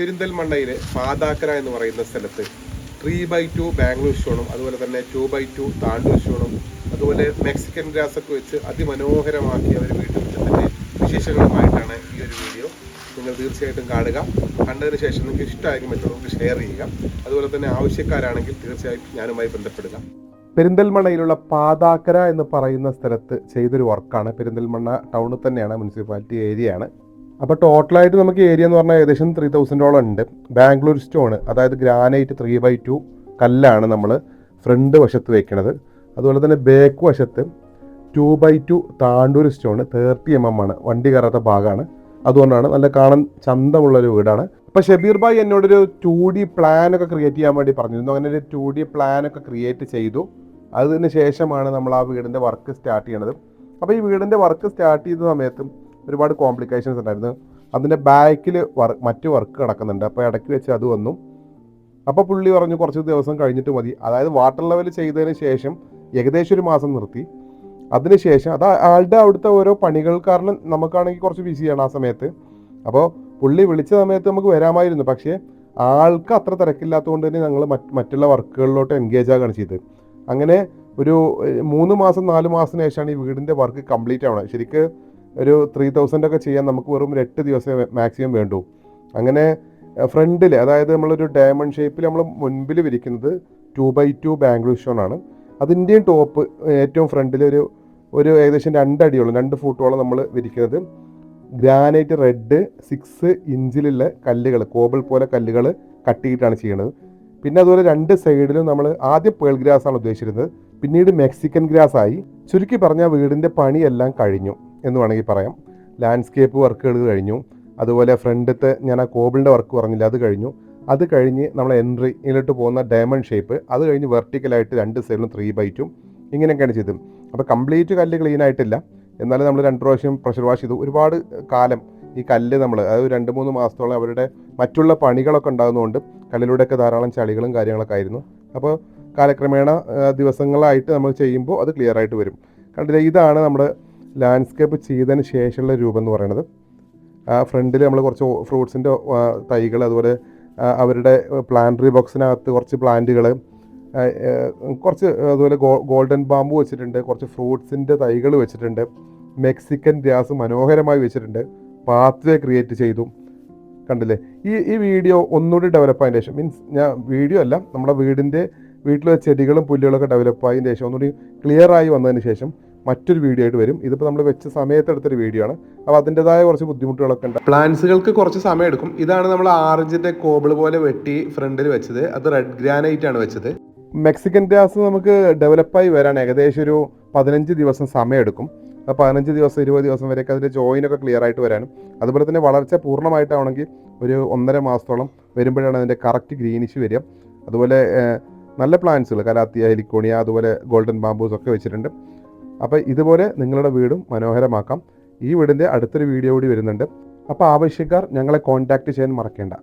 പെരിന്തൽമണ്ണയിലെ പാതാക്കര എന്ന് പറയുന്ന സ്ഥലത്ത് ത്രീ ബൈ ടു ബാംഗ്ലൂർ ഷോണും അതുപോലെ തന്നെ ടു ബൈ ടു താണ്ടൂർ ഷോണും അതുപോലെ മെക്സിക്കൻ ഗ്രാസൊക്കെ വെച്ച് അതിമനോഹരമാക്കിയ ഒരു വീട്ടുമുറ്റത്തിന്റെ വിശേഷങ്ങളുമായിട്ടാണ് ഈ ഒരു വീഡിയോ നിങ്ങൾ തീർച്ചയായിട്ടും കാണുക. കണ്ടതിന് ശേഷം നിങ്ങൾക്ക് ഇഷ്ടമായെങ്കിൽ മറ്റുള്ളവർക്ക് ഷെയർ ചെയ്യുക. അതുപോലെ തന്നെ ആവശ്യക്കാരാണെങ്കിൽ തീർച്ചയായും ഞാനുമായി ബന്ധപ്പെടുക. പെരിന്തൽമണ്ണയിലുള്ള പാതാക്കര എന്ന് പറയുന്ന സ്ഥലത്ത് ചെയ്തൊരു വർക്കാണ് പെരിന്തൽമണ്ണ ടൗണിൽ തന്നെയാണ് മുനിസിപ്പാലിറ്റി ഏരിയയാണ് അപ്പോൾ ടോട്ടലായിട്ട് നമുക്ക് ഏരിയ എന്ന് പറഞ്ഞാൽ ഏകദേശം ത്രീ തൗസൻഡോളം ഉണ്ട്. ബാംഗ്ലൂർ സ്റ്റോൺ അതായത് ഗ്രാനൈറ്റ് ത്രീ ബൈ ടു കല്ലാണ് നമ്മൾ ഫ്രണ്ട് വശത്ത് വെക്കണത്. അതുപോലെ തന്നെ ബാക്ക് വശത്ത് two by two Tandur stone thirty M M ആണ് വണ്ടി കയറാത്ത ഭാഗമാണ് അതുകൊണ്ടാണ് നല്ല കാണാൻ ചന്തമുള്ളൊരു വീടാണ്. അപ്പോൾ ഷബീർ ഭായ് എന്നോടൊരു ടു ഡി പ്ലാനൊക്കെ ക്രിയേറ്റ് ചെയ്യാൻ വേണ്ടി പറഞ്ഞിരുന്നു. അങ്ങനെ ഒരു ടു ഡി പ്ലാനൊക്കെ ക്രിയേറ്റ് ചെയ്തു. അതിന് ശേഷമാണ് നമ്മൾ ആ വീടിന്റെ വർക്ക് സ്റ്റാർട്ട് ചെയ്യണത്. അപ്പോൾ ഈ വീടിന്റെ വർക്ക് സ്റ്റാർട്ട് ചെയ്ത സമയത്തും ഒരുപാട് കോംപ്ലിക്കേഷൻസ് ഉണ്ടായിരുന്നു. അതിന്റെ ബാക്കിൽ വർക്ക് മറ്റ് വർക്ക് കിടക്കുന്നുണ്ട് അപ്പോൾ ഇടയ്ക്ക് വെച്ച് അത് വന്നു. അപ്പോൾ പുള്ളി പറഞ്ഞു കുറച്ച് ദിവസം കഴിഞ്ഞിട്ട് മതി. അതായത് വാട്ടർ ലെവൽ ചെയ്തതിന് ശേഷം ഏകദേശം ഒരു മാസം നിർത്തി. അതിനുശേഷം അത് ആളുടെ അവിടുത്തെ ഓരോ പണികൾ കാരണം നമുക്കാണെങ്കിൽ കുറച്ച് ബിസിയാണ് ആ സമയത്ത്. അപ്പോൾ പുള്ളി വിളിച്ച സമയത്ത് നമുക്ക് വരാമായിരുന്നു. പക്ഷേ ആൾക്ക് അത്ര തിരക്കില്ലാത്തതുകൊണ്ട് തന്നെ ഞങ്ങൾ മറ്റുള്ള വർക്കുകളിലോട്ട് എൻഗേജ് ആകുകയാണ് ചെയ്തത്. അങ്ങനെ ഒരു മൂന്ന് മാസം നാല് മാസത്തിന് ശേഷമാണ് ഈ വീടിന്റെ വർക്ക് കംപ്ലീറ്റ് ആവണം ശരിക്ക് ഒരു ത്രീ തൗസൻഡ് ഒക്കെ ചെയ്യാൻ നമുക്ക് വെറും ഒരു എട്ട് ദിവസം മാക്സിമം വേണ്ടൂ. അങ്ങനെ ഫ്രണ്ടിൽ അതായത് നമ്മളൊരു ഡയമണ്ട് ഷേപ്പിൽ നമ്മൾ മുൻപിൽ വിരിക്കുന്നത് two by two Bangalore stone ആണ്. അതിന്റെയും ടോപ്പ് ഏറ്റവും ഫ്രണ്ടിൽ ഒരു ഒരു ഏകദേശം രണ്ടടിയോളം രണ്ട് ഫൂട്ടോളം നമ്മൾ വിരിക്കുന്നത്. ഗ്രാനൈറ്റ് റെഡ് സിക്സ് ഇഞ്ചിലുള്ള കല്ലുകൾ കോബിൾ പോലെ കല്ലുകൾ കട്ടിയിട്ടാണ് ചെയ്യുന്നത് പിന്നെ അതുപോലെ രണ്ട് സൈഡിലും നമ്മൾ ആദ്യം പേൾ ഗ്രാസ് ആണ് ഉദ്ദേശിച്ചിരുന്നത്. പിന്നീട് മെക്സിക്കൻ ഗ്രാസ് ആയി. ചുരുക്കി പറഞ്ഞാൽ വീടിന്റെ പണിയെല്ലാം കഴിഞ്ഞു. എന്ന് വേണമെങ്കിൽ പറയാം. ലാൻഡ്സ്കേപ്പ് വർക്കുകൾ കഴിഞ്ഞു. അതുപോലെ ഫ്രണ്ടത്തെ ഞാൻ ആ കോബിളിന്റെ വർക്ക് പറഞ്ഞില്ല അത് കഴിഞ്ഞു. അത് കഴിഞ്ഞ് നമ്മൾ എൻട്രിയിലോട്ട് പോകുന്ന ഡയമണ്ട് ഷേപ്പ് അത് കഴിഞ്ഞ് വെർട്ടിക്കലായിട്ട് രണ്ട് സൈഡിലും ത്രീ ബൈറ്റും ഇങ്ങനെയൊക്കെയാണ് ചെയ്തത്. അപ്പോൾ കംപ്ലീറ്റ് കല്ല് ക്ലീൻ ആയിട്ടില്ല. എന്നാലും നമ്മൾ രണ്ട് പ്രാവശ്യം പ്രഷർ വാഷ് ചെയ്തു. ഒരുപാട് കാലം ഈ കല്ല് നമ്മൾ അതായത് രണ്ട് മൂന്ന് മാസത്തോളം അവരുടെ മറ്റുള്ള പണികളൊക്കെ ഉണ്ടാകുന്നതുകൊണ്ട് കല്ലിലൂടെയൊക്കെ ധാരാളം ചളികളും കാര്യങ്ങളൊക്കെ ആയിരുന്നു. അപ്പോൾ കാലക്രമേണ ദിവസങ്ങളായിട്ട് നമ്മൾ ചെയ്യുമ്പോൾ അത് ക്ലിയർ ആയിട്ട് വരും. കണ്ടില്ല ഇതാണ് നമ്മുടെ ലാൻഡ്സ്കേപ്പ് ചെയ്തതിന് ശേഷമുള്ള രൂപം എന്ന് പറയുന്നത്. ആ ഫ്രണ്ടിൽ നമ്മൾ കുറച്ച് ഫ്രൂട്ട്സിന്റെ തൈകൾ അതുപോലെ അവരുടെ പ്ലാന്ററി ബോക്സിനകത്ത് കുറച്ച് പ്ലാന്റുകൾ കുറച്ച് അതുപോലെ ഗോൾഡൻ ബാമ്പു വെച്ചിട്ടുണ്ട് കുറച്ച് ഫ്രൂട്ട്സിന്റെ തൈകൾ വെച്ചിട്ടുണ്ട് മെക്സിക്കൻ ഗ്രാസ് മനോഹരമായി വെച്ചിട്ടുണ്ട് പാത്വേ ക്രിയേറ്റ് ചെയ്തു കണ്ടില്ലേ? ഈ ഈ വീഡിയോ ഒന്നുകൂടി ഡെവലപ്പ് ആയതിന് ശേഷം മീൻസ് ഞാൻ വീഡിയോ അല്ല നമ്മുടെ വീടിന്റെ വീട്ടിലെ ചെടികളും പുല്ലുകളൊക്കെ ഡെവലപ്പ് ആയതിന് ശേഷം ഒന്നുകൂടി ക്ലിയർ ആയി വന്നതിന് ശേഷം മറ്റൊരു വീഡിയോ ആയിട്ട് വരും. ഇതിപ്പോൾ നമ്മൾ വെച്ച സമയത്തെടുത്തൊരു വീഡിയോ ആണ്. അപ്പോൾ അതിന്റെതായ കുറച്ച് ബുദ്ധിമുട്ടുകളൊക്കെ ഉണ്ട്. പ്ലാന്റ്സുകൾക്ക് കുറച്ച് സമയം എടുക്കും. ഇതാണ് നമ്മൾ ആറഞ്ചിന്റെ കോബിൾ പോലെ വെട്ടി ഫ്രണ്ടിൽ വെച്ചത്. അത് റെഡ് ഗ്രാനൈറ്റ് ആണ് വെച്ചത്. മെക്സിക്കൻ ഗ്രാസ് നമുക്ക് ഡെവലപ്പായി വരാൻ ഏകദേശം ഒരു പതിനഞ്ച് ദിവസം സമയമെടുക്കും ആ പതിനഞ്ച് ദിവസം ഇരുപത് ദിവസം വരെയൊക്കെ അതിന്റെ ജോയിനൊക്കെ ക്ലിയർ ആയിട്ട് വരാനും. അതുപോലെ തന്നെ വളർച്ച പൂർണമായിട്ടാണെങ്കിൽ ഒരു ഒന്നര മാസത്തോളം വരുമ്പോഴാണ് അതിന്റെ കറക്റ്റ് ഗ്രീനിഷ് വരിക. അതുപോലെ നല്ല പ്ലാന്റ്സുകൾ കലാത്തിയ ഹെലിക്കോണിയ അതുപോലെ ഗോൾഡൻ ബാംബൂസ് ഒക്കെ വെച്ചിട്ടുണ്ട്. അപ്പോൾ ഇതുപോലെ നിങ്ങളുടെ വീടും മനോഹരമാക്കാം. ഈ വീടിന്റെ അടുത്തൊരു വീഡിയോ കൂടി വരുന്നുണ്ട്. അപ്പോൾ ആവശ്യക്കാർ ഞങ്ങളെ കോൺടാക്റ്റ് ചെയ്യാൻ മറക്കേണ്ട.